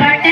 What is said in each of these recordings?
ஆசைப்பட்ட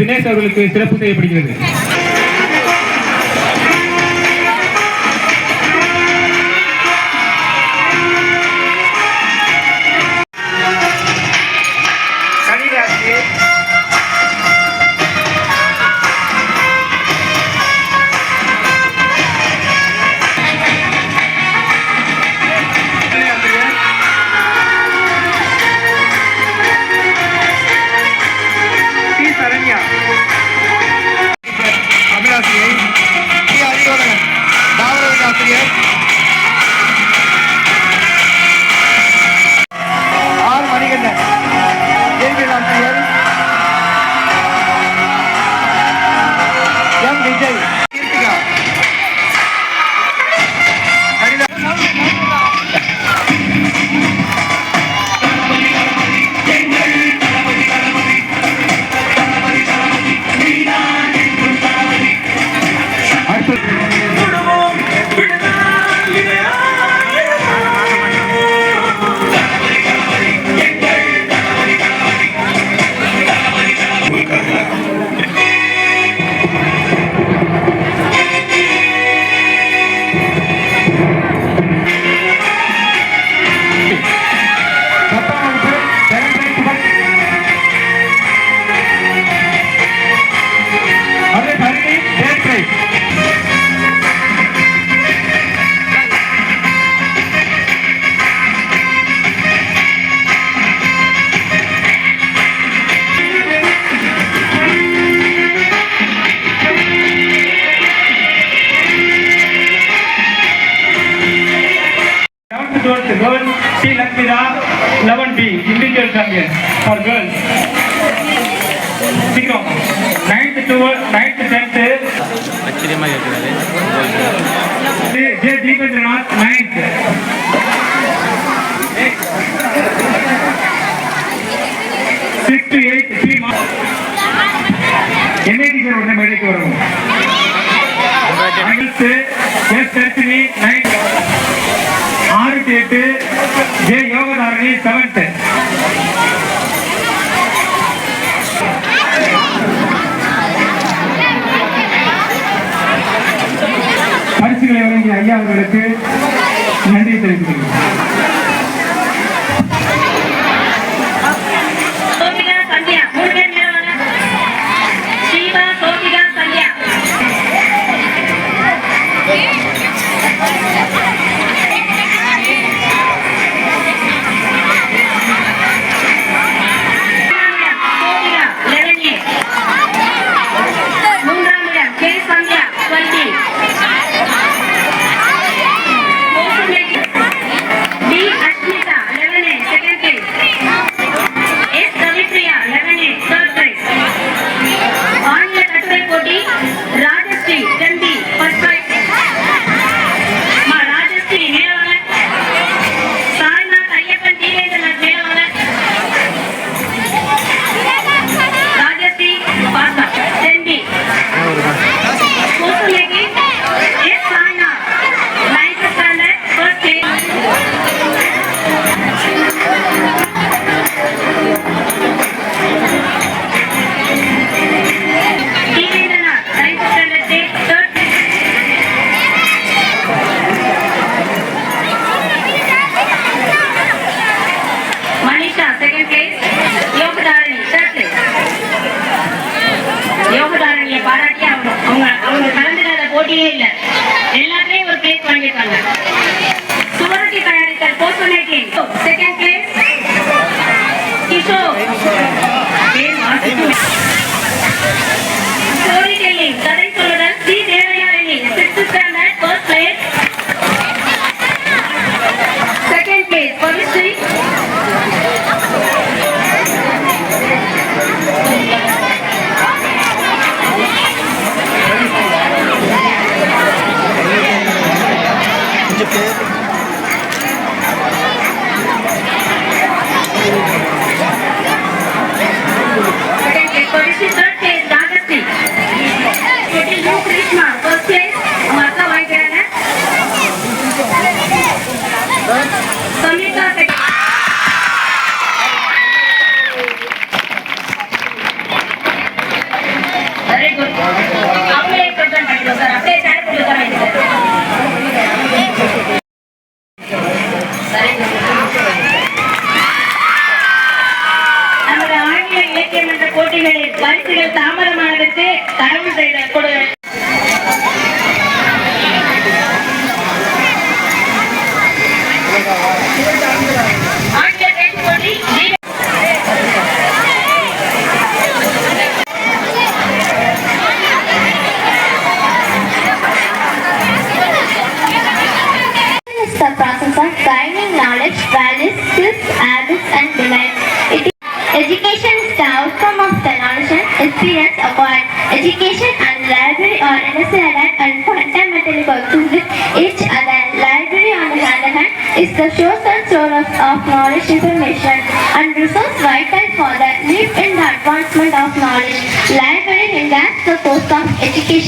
தினேஷ் அவர்களுக்கு சிறப்பு செய்யப்படுகிறது.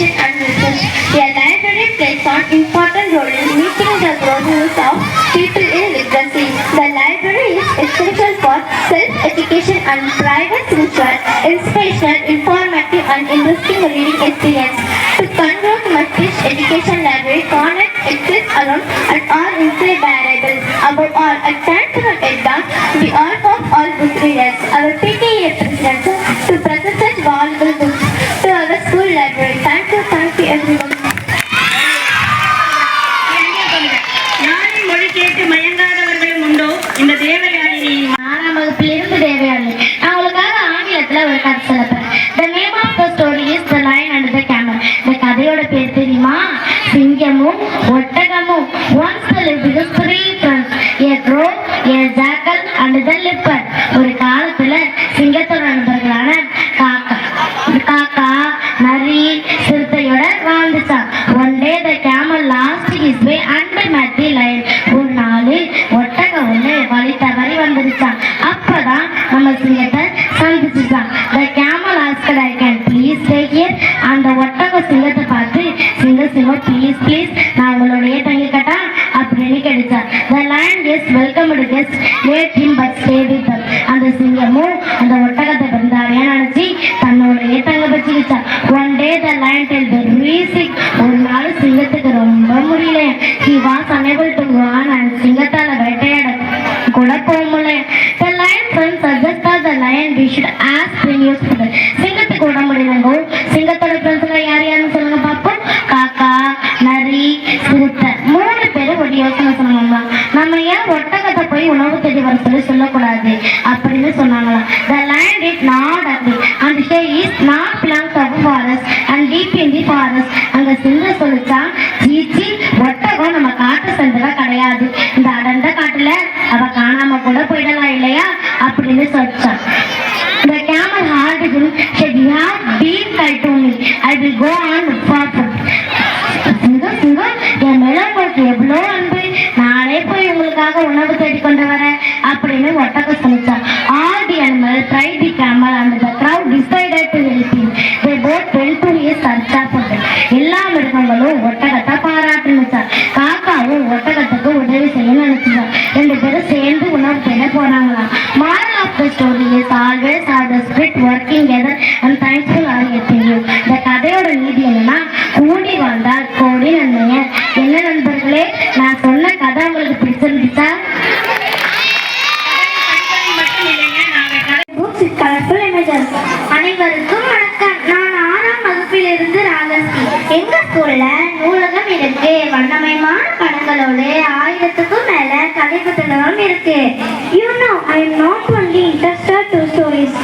education and research, their library plays an important role in meeting the growing needs of people in literacy. The library is essential for self-education and private research, inspirational, informative and interesting reading experience. To convert Mastish Education Library, Connect exists alone and all are incomparable. Above all, at Tantra Edda, we all of நரி மூணு பேரும் ஒரு யோசனை சொன்னாங்களாம் நம்ம ஏன் ஒட்டகத்தை போய் உணவு தேடி வர சொல்லி சொல்லக்கூடாது? அப்படின்னு சொன்னாங்களாம். த லேண்ட் இஸ் நாட் அப்படி and he is not belong to forest and deep in the forest அங்க சிங்க சொல்லிச்சா சீச்சி ஒட்டகம் நம்ம காட்டு சந்தவா கிடையாது. இந்த அடர்ந்த காட்டுல அவ காணாம கூட போயிடலாம் இல்லையா? அப்படின்னு சொல்லிச்சான். The camel heard him said, You have been kind to me. I will go on for food. Single, single, என் மேல உங்களுக்கு எவ்வளோ அன்பு? நானே போய் உங்களுக்காக உணவு தேடி கொண்டு வரேன். அப்படின்னு ஒட்டக சொல்லிச்சான் all the animal try the camel and the crowd decided to help you they both went to his search எல்லா மிருகங்களும் ஒட்டகத்தை பாராட்டுனுச்சான் காக்காவும் ஒட்டகத்துக்கு உதவி செய்ய நினைச்சுச்சான் ரெண்டு பேரும் சேர்ந்து உணவு தேட போறாங்களாம். Moral of the story is always are the spirit working together and thankful are getting இந்த கதையோட நீதி என்னன்னா கூடி வாழ்ந்தால் கோடி நன்மைய. என்ன நண்பர்களே நான் சொன்ன கதை உங்களுக்கு பிடிச்சிருந்துச்சா? கலர்ஃபுல் இமேஜஸ் அனைவருக்கும் வணக்கம். நான் ஆறாம் வகுப்பிலிருந்து ராகஸ்ரீ. எங்க ஸ்கூல்ல நூலகம் இருக்கு. வண்ணமயமான படங்களோடு ஆயிரத்துக்கும் மேல கதை இருக்கு. You know I am not only interested to stories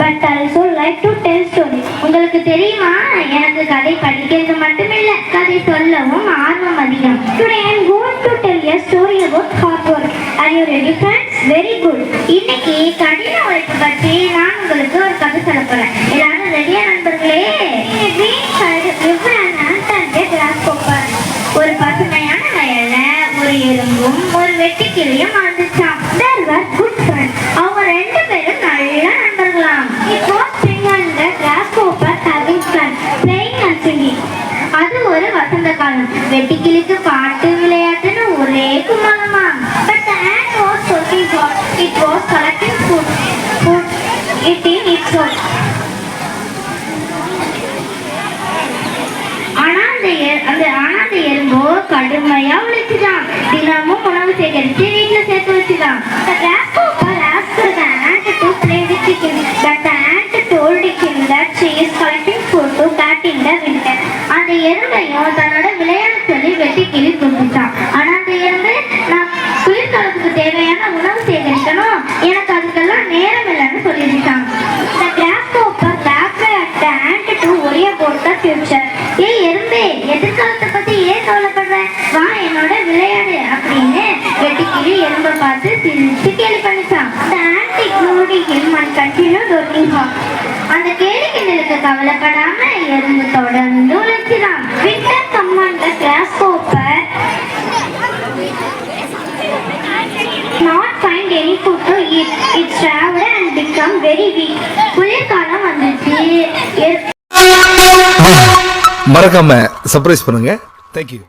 but also like to tell stories உங்களுக்கு தெரியுமா? எனக்கு கதை படிக்கிறது மட்டுமில்ல கதை சொல்லவும் ஆர்வம் அதிகம். Today I am going to tell a story about hard work are you ready friends very good இன்னைக்கு கடின உழைப்பு பற்றி நான் உங்களுக்கு ஒரு கதை சொல்ல போறேன். எல்லாரும் ரெடியா நண்பர்களே? ஒரு সেকেন্ড সেই ক্লাসে করেছিলাম கிண்டலுக்கு இருந்து தொடர்ந்து உழைக்கிறான் winter came on grasshopper not find any food to eat. It traveled and become very weak குளிர்காலம் வந்துச்சு மறக்காம சர்ப்ரைஸ் பண்ணுங்க. தேங்க்யூ